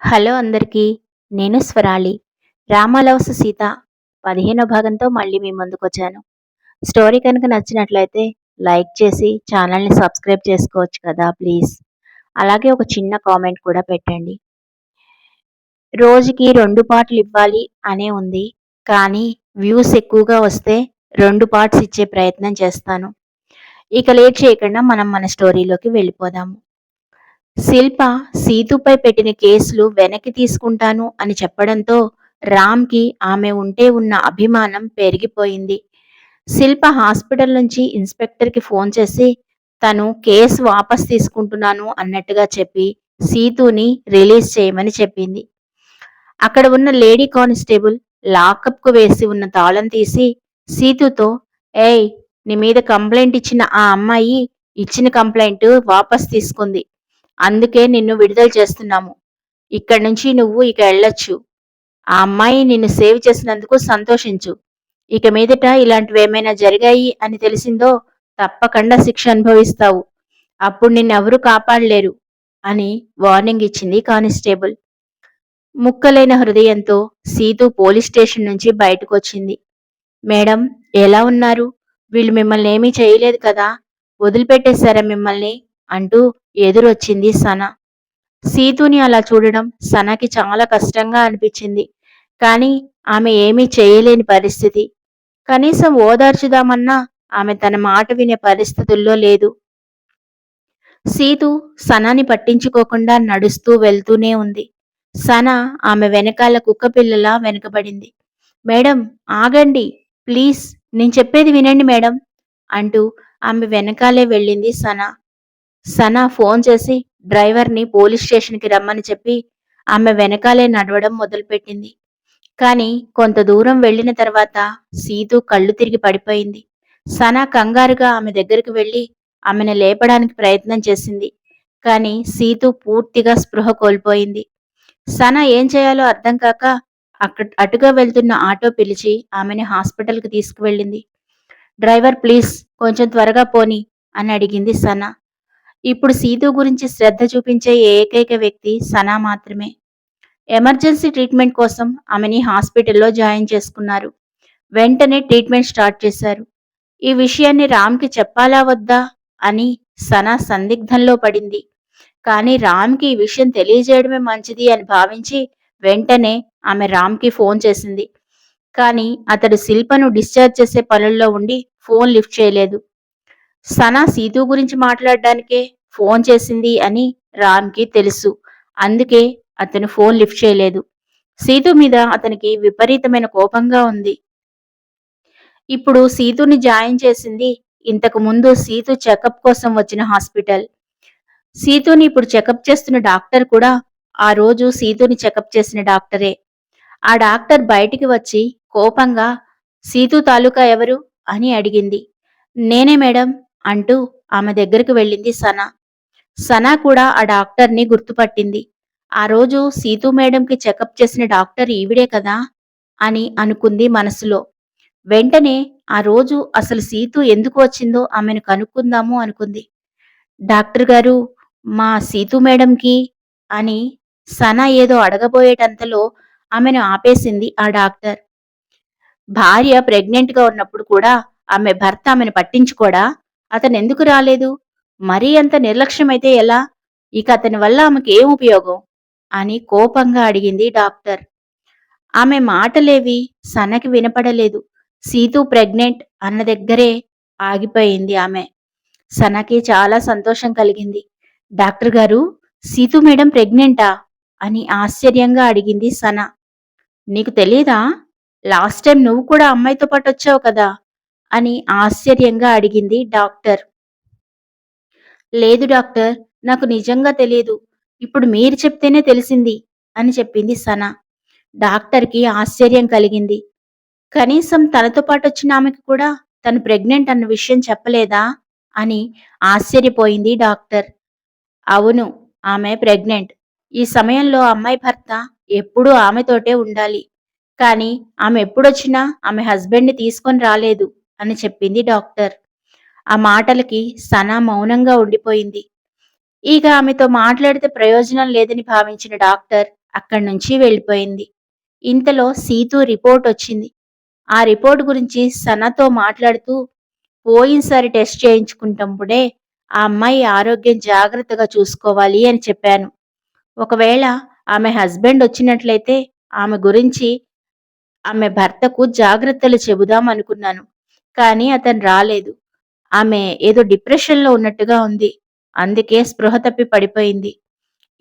Hello అందరికీ నేను స్వరాళి. రామలవస సీత పదిహేనో భాగంతో మళ్ళీ మీ ముందుకు వచ్చాను స్టోరీ కనుక నచ్చినట్లయితే లైక్ చేసి ఛానల్ని సబ్స్క్రైబ్ చేసుకోవచ్చు కదా ప్లీజ్. అలాగే ఒక చిన్న కామెంట్ కూడా పెట్టండి. రోజుకి రెండు పాటలు ఇవ్వాలి అనే ఉంది కానీ వ్యూస్ ఎక్కువగా వస్తే రెండు పార్ట్స్ ఇచ్చే ప్రయత్నం చేస్తాను. ఇక లేట్ చేయకుండా మనం మన స్టోరీలోకి వెళ్ళిపోదాము. శిల్ప సీతుపై పెట్టిన కేసులు వెనక్కి తీసుకుంటాను అని చెప్పడంతో రామ్కి ఆమె ఉంటే ఉన్న అభిమానం పెరిగిపోయింది. శిల్ప హాస్పిటల్ నుంచి ఇన్స్పెక్టర్కి ఫోన్ చేసి తను కేసు వాపస్ తీసుకుంటున్నాను అన్నట్టుగా చెప్పి సీతుని రిలీజ్ చేయమని చెప్పింది. అక్కడ ఉన్న లేడీ కానిస్టేబుల్ లాకప్కు వేసి ఉన్న తాళం తీసి సీతుతో ఏయ్ నీ మీద కంప్లైంట్ ఇచ్చిన ఆ అమ్మాయి ఇచ్చిన కంప్లైంట్ వాపస్ తీసుకుంది. అందుకే నిన్ను విడుదల చేస్తున్నాము. ఇక్కడి నుంచి నువ్వు ఇక వెళ్ళొచ్చు. ఆ అమ్మాయి నిన్ను సేవ్ చేసినందుకు సంతోషించు. ఇక మీదట ఇలాంటివి ఏమైనా జరిగాయి అని తెలిసిందో తప్పకుండా శిక్ష అనుభవిస్తావు. అప్పుడు నిన్నెవరూ కాపాడలేరు అని వార్నింగ్ ఇచ్చింది కానిస్టేబుల్. ముక్కలైన హృదయంతో సీతు పోలీస్ స్టేషన్ నుంచి బయటకు వచ్చింది మేడం ఎలా ఉన్నారు? వీళ్ళు మిమ్మల్ని ఏమీ చేయలేదు కదా? వదిలిపెట్టేశారా మిమ్మల్ని? అంటూ ఎదురొచ్చింది సన. సీతుని అలా చూడడం సనకి చాలా కష్టంగా అనిపించింది. కానీ ఆమె ఏమీ చేయలేని పరిస్థితి. కనీసం ఓదార్చుదామన్నా ఆమె తన మాట వినే పరిస్థితుల్లో లేదు. సీతు సనాని పట్టించుకోకుండా నడుస్తూ వెళ్తూనే ఉంది. సన ఆమె వెనకాల కుక్కపిల్లలా వెనుకబడింది. మేడం ఆగండి ప్లీజ్ నేను చెప్పేది వినండి మేడం అంటూ ఆమె వెనకాలే వెళ్ళింది సన. సనా ఫోన్ చేసి డ్రైవర్ని పోలీస్ స్టేషన్కి రమ్మని చెప్పి ఆమె వెనకాలే నడవడం మొదలుపెట్టింది. కానీ కొంత దూరం వెళ్ళిన తర్వాత సీతు కళ్ళు తిరిగి పడిపోయింది. సనా కంగారుగా ఆమె దగ్గరికి వెళ్ళి ఆమెను లేపడానికి ప్రయత్నం చేసింది. కానీ సీతు పూర్తిగా స్పృహ కోల్పోయింది. సనా ఏం చేయాలో అర్థం కాక అక్కడ అటుగా వెళ్తున్న ఆటో పిలిచి ఆమెని హాస్పిటల్కి తీసుకువెళ్ళింది. డ్రైవర్ ప్లీజ్ కొంచెం త్వరగా పోని అని అడిగింది సనా. ఇప్పుడు సీతు గురించి శ్రద్ధ చూపించే ఏకైక వ్యక్తి సనా మాత్రమే. ఎమర్జెన్సీ ట్రీట్మెంట్ కోసం ఆమెని హాస్పిటల్లో జాయిన్ చేసుకున్నారు. వెంటనే ట్రీట్మెంట్ స్టార్ట్ చేశారు. ఈ విషయాన్ని రామ్కి చెప్పాలా వద్దా అని సనా సందిగ్ధంలో పడింది. కానీ రామ్కి ఈ విషయం తెలియజేయడమే మంచిది అని భావించి వెంటనే ఆమె రామ్కి ఫోన్ చేసింది. కానీ అతడు శిల్పను డిశ్చార్జ్ చేసే పనుల్లో ఉండి ఫోన్ లిఫ్ట్ చేయలేదు. సనా సీతు గురించి మాట్లాడడానికే ఫోన్ చేసింది అని రామ్కి తెలుసు. అందుకే అతను ఫోన్ లిఫ్ట్ చేయలేదు. సీతు మీద అతనికి విపరీతమైన కోపంగా ఉంది. ఇప్పుడు సీతుని జాయిన్ చేసింది ఇంతకు ముందు సీతు చెకప్ కోసం వచ్చిన హాస్పిటల్. సీతుని ఇప్పుడు చెకప్ చేస్తున్న డాక్టర్ కూడా ఆ రోజు సీతుని చెకప్ చేసిన డాక్టరే. ఆ డాక్టర్ బయటికి వచ్చి కోపంగా సీతు తాలూకా ఎవరు? అని అడిగింది. నేనే మేడం. అంటూ ఆమె దగ్గరికి వెళ్ళింది సనా. సనా కూడా ఆ డాక్టర్ని గుర్తుపట్టింది. ఆ రోజు సీతు మేడంకి చెకప్ చేసిన డాక్టర్ ఈవిడే కదా? అని అనుకుంది మనసులో. వెంటనే ఆ రోజు అసలు సీతు ఎందుకు వచ్చిందో ఆమెను కనుక్కుందాము అనుకుంది. డాక్టర్ గారు మా సీతు మేడంకి అని సనా ఏదో అడగబోయేటంతలో ఆమెను ఆపేసింది ఆ డాక్టర్. భార్య ప్రెగ్నెంట్గా ఉన్నప్పుడు కూడా ఆమె భర్త ఆమెను పట్టించుకోడా? అతను ఎందుకు రాలేదు? మరీ అంత నిర్లక్ష్యమైతే ఎలా? ఇక అతని వల్ల ఆమెకి ఏం ఉపయోగం? అని కోపంగా అడిగింది డాక్టర్. ఆమె మాటలేవి సనకి వినపడలేదు. సీతు ప్రెగ్నెంట్ అన్న దగ్గరే ఆగిపోయింది ఆమె. సనకి చాలా సంతోషం కలిగింది. డాక్టర్ గారు సీతు మేడం ప్రెగ్నెంటా? అని ఆశ్చర్యంగా అడిగింది సన. నీకు తెలీదా? లాస్ట్ టైం నువ్వు కూడా అమ్మాయితో పాటు వచ్చావు కదా? అని ఆశ్చర్యంగా అడిగింది డాక్టర్. లేదు డాక్టర్ నాకు నిజంగా తెలియదు ఇప్పుడు మీరు చెప్తేనే తెలిసింది అని చెప్పింది సన. డాక్టర్కి ఆశ్చర్యం కలిగింది. కనీసం తనతో పాటు వచ్చిన ఆమెకు కూడా తను ప్రెగ్నెంట్ అన్న విషయం చెప్పలేదా అని ఆశ్చర్యపోయింది డాక్టర్. అవును ఆమె ప్రెగ్నెంట్. ఈ సమయంలో అమ్మాయి భర్త ఎప్పుడూ ఆమెతోటే ఉండాలి. కానీ ఆమె ఎప్పుడొచ్చినా ఆమె హస్బెండ్ని తీసుకొని రాలేదు. అని చెప్పింది డాక్టర్. ఆ మాటలకి సనా మౌనంగా ఉండిపోయింది. ఇక ఆమెతో మాట్లాడితే ప్రయోజనం లేదని భావించిన డాక్టర్ అక్కడి నుంచి వెళ్ళిపోయింది. ఇంతలో సీతు రిపోర్ట్ వచ్చింది. ఆ రిపోర్ట్ గురించి సనతో మాట్లాడుతూ పోయినసారి టెస్ట్ చేయించుకుంటప్పుడే ఆ అమ్మాయి ఆరోగ్యం జాగ్రత్తగా చూసుకోవాలి అని చెప్పాను. ఒకవేళ ఆమె హస్బెండ్ వచ్చినట్లయితే ఆమె గురించి ఆమె భర్తకు జాగ్రత్తలు చెబుదాం అనుకున్నాను. కానీ అతను రాలేదు. ఆమె ఏదో డిప్రెషన్లో ఉన్నట్టుగా ఉంది. అందుకే స్పృహ తప్పి పడిపోయింది.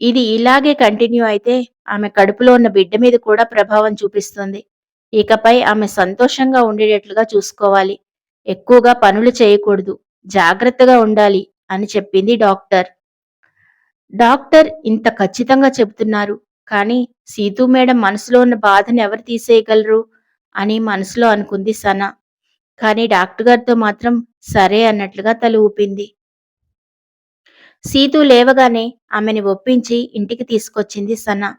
ఇది ఇలాగే కంటిన్యూ అయితే ఆమె కడుపులో ఉన్న బిడ్డ మీద కూడా ప్రభావం చూపిస్తుంది. ఇకపై ఆమె సంతోషంగా ఉండేటట్లుగా చూసుకోవాలి. ఎక్కువగా పనులు చేయకూడదు. జాగ్రత్తగా ఉండాలి అని చెప్పింది డాక్టర్. డాక్టర్ ఇంత ఖచ్చితంగా చెబుతున్నారు. కానీ సీతూ మేడం మనసులో ఉన్న బాధను ఎవరు తీసేయగలరు అని మనసులో అనుకుంది సనా. కానీ డాక్టర్ గారితో మాత్రం సరే అన్నట్లుగా తల ఊపింది. సీతు లేవగానే ఆమెని ఒప్పించి ఇంటికి తీసుకొచ్చింది సనా.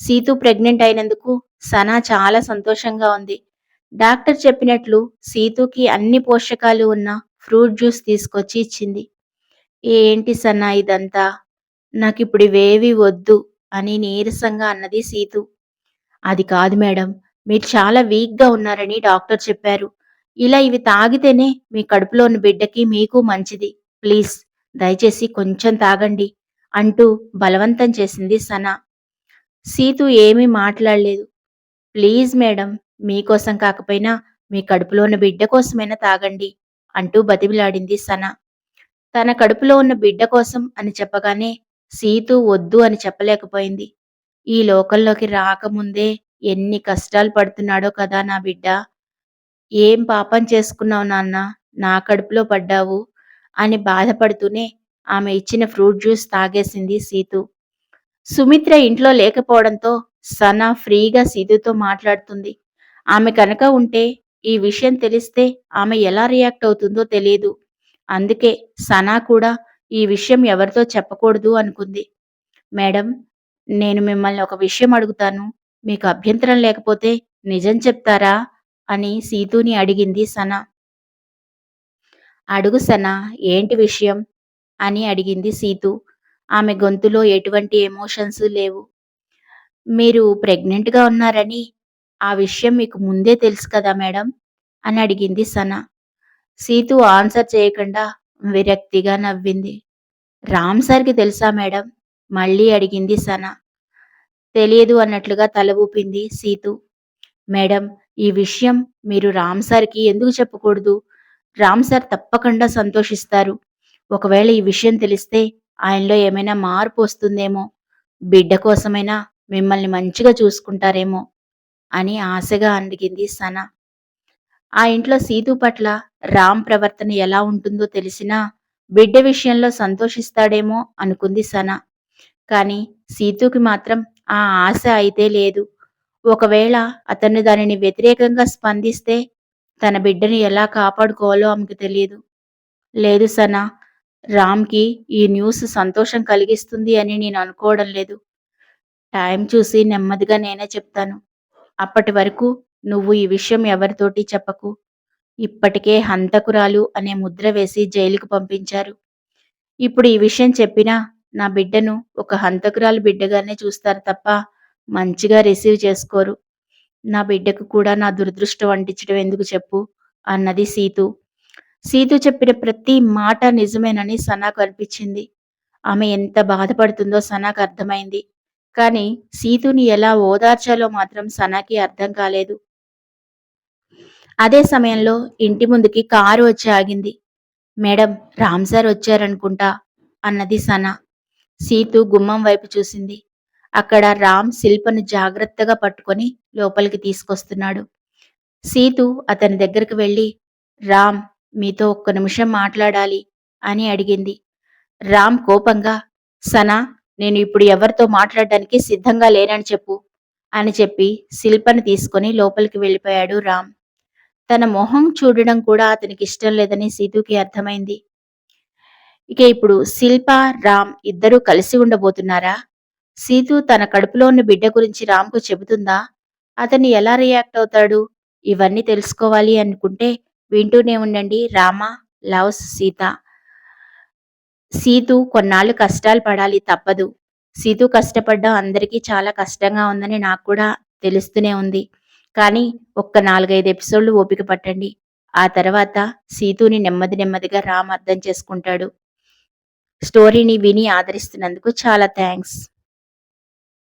సీతు ప్రెగ్నెంట్ అయినందుకు సనా చాలా సంతోషంగా ఉంది. డాక్టర్ చెప్పినట్లు సీతుకి అన్ని పోషకాలు ఉన్న ఫ్రూట్ జ్యూస్ తీసుకొచ్చి ఇచ్చింది. ఏంటి సన్నా ఇదంతా? నాకు ఇప్పుడు ఇవేవి వద్దు అని నీరసంగా అన్నది సీతు. అది కాదు మేడం మీరు చాలా వీక్గా ఉన్నారని డాక్టర్ చెప్పారు. ఇలా ఇవి తాగితేనే మీ కడుపులో ఉన్న బిడ్డకి మీకు మంచిది. ప్లీజ్ దయచేసి కొంచెం తాగండి అంటూ బలవంతం చేసింది సన. సీతు ఏమీ మాట్లాడలేదు. ప్లీజ్ మేడం మీకోసం కాకపోయినా మీ కడుపులో ఉన్న బిడ్డ కోసమైనా తాగండి అంటూ బతిమిలాడింది సన. తన కడుపులో ఉన్న బిడ్డ కోసం అని చెప్పగానే సీతు వద్దు అని చెప్పలేకపోయింది. ఈ లోకంలోకి రాకముందే ఎన్ని కష్టాలు పడుతున్నాడో కదా నా బిడ్డ. ఏం పాపం చేసుకున్నావు నాన్న? నా కడుపులో పడ్డావు? అని బాధపడుతూనే ఆమె ఇచ్చిన ఫ్రూట్ జ్యూస్ తాగేసింది సీతు. సుమిత్ర ఇంట్లో లేకపోవడంతో సన ఫ్రీగా సీతుతో మాట్లాడుతుంది. ఆమె కనుక ఉంటే ఈ విషయం తెలిస్తే ఆమె ఎలా రియాక్ట్ అవుతుందో తెలియదు అందుకే సనా కూడా ఈ విషయం ఎవరితో చెప్పకూడదు అనుకుంది. మేడం నేను మిమ్మల్ని ఒక విషయం అడుగుతాను. మీకు అభ్యంతరం లేకపోతే నిజం చెప్తారా? అని సీతుని అడిగింది సన. అడుగు సన ఏంటి విషయం? అని అడిగింది సీతు. ఆమె గొంతులో ఎటువంటి ఎమోషన్స్ లేవు. మీరు ప్రెగ్నెంట్గా ఉన్నారని ఆ విషయం మీకు ముందే తెలుసు కదా మేడం? అని అడిగింది సన. సీతు ఆన్సర్ చేయకుండా విరక్తిగా నవ్వింది. రామ్ సార్కి తెలుసా మేడం? మళ్ళీ అడిగింది సన. తెలియదు అన్నట్లుగా తల ఊపింది సీతు. మేడం ఈ విషయం మీరు రామ్ సార్కి ఎందుకు చెప్పకూడదు? రామ్ సార్ తప్పకుండా సంతోషిస్తారు. ఒకవేళ ఈ విషయం తెలిస్తే ఆయనలో ఏమైనా మార్పు వస్తుందేమో? బిడ్డ కోసమైనా మిమ్మల్ని మంచిగా చూసుకుంటారేమో? అని ఆశగా అడిగింది సన. ఆ ఇంట్లో సీతు పట్ల రామ్ ప్రవర్తన ఎలా ఉంటుందో తెలిసినా బిడ్డ విషయంలో సంతోషిస్తాడేమో అనుకుంది సన. కానీ సీతుకి మాత్రం ఆ ఆశ అయితే లేదు. ఒకవేళ అతను దానిని వ్యతిరేకంగా స్పందిస్తే తన బిడ్డని ఎలా కాపాడుకోవాలో ఆమెకు తెలియదు. లేదు సనా రామ్కి ఈ న్యూస్ సంతోషం కలిగిస్తుంది అని నేను అనుకోవడం లేదు. టైం చూసి నెమ్మదిగా నేనే చెప్తాను. అప్పటి వరకు నువ్వు ఈ విషయం ఎవరితోటి చెప్పకు. ఇప్పటికే హంతకురాలు అనే ముద్ర వేసి జైలుకు పంపించారు. ఇప్పుడు ఈ విషయం చెప్పినా నా బిడ్డను ఒక హంతకురాలు బిడ్డగానే చూస్తారు తప్ప మంచిగా రిసీవ్ చేసుకోరు. నా బిడ్డకు కూడా నా దురదృష్టం అంటించడం ఎందుకు చెప్పు? అన్నది సీతు. సీతు చెప్పిన ప్రతి మాట నిజమేనని సనాకు అనిపించింది. ఆమె ఎంత బాధపడుతుందో సనాకు అర్థమైంది. కానీ సీతుని ఎలా ఓదార్చాలో మాత్రం సనాకి అర్థం కాలేదు. అదే సమయంలో ఇంటి ముందుకి కారు వచ్చి ఆగింది. మేడం రామ్ సార్ వచ్చారనుకుంటా అన్నది సనా. సీతు గుమ్మం వైపు చూసింది. అక్కడ రామ్ శిల్పను జాగ్రత్తగా పట్టుకొని లోపలికి తీసుకొస్తున్నాడు. సీతు అతని దగ్గరికి వెళ్ళి రామ్ మీతో ఒక్క నిమిషం మాట్లాడాలి అని అడిగింది. రామ్ కోపంగా సనా నేను ఇప్పుడు ఎవరితో మాట్లాడడానికి సిద్ధంగా లేనని చెప్పు అని చెప్పి శిల్పని తీసుకొని లోపలికి వెళ్ళిపోయాడు రామ్. తన మొహం చూడడం కూడా అతనికి ఇష్టం లేదని సీతుకి అర్థమైంది. ఇక ఇప్పుడు శిల్ప రామ్ ఇద్దరూ కలిసి ఉండబోతున్నారా? సీతు తన కడుపులో ఉన్న బిడ్డ గురించి రామ్కు చెబుతుందా అతన్ని ఎలా రియాక్ట్ అవుతాడు ఇవన్నీ తెలుసుకోవాలి అనుకుంటే వింటూనే ఉండండి రామ లవ్స్ సీత సీతు కొన్నాళ్ళు కష్టాలు పడాలి తప్పదు సీతు కష్టపడ్డం అందరికీ చాలా కష్టంగా ఉందని నాకు కూడా తెలుస్తూనే ఉంది. కానీ ఒక్క 4, 5 ఎపిసోడ్‌లు ఓపిక పట్టండి. ఆ తర్వాత సీతుని నెమ్మది నెమ్మదిగా రామ్ అర్థం చేసుకుంటాడు. స్టోరీని విని ఆదరిస్తున్నందుకు చాలా థ్యాంక్స్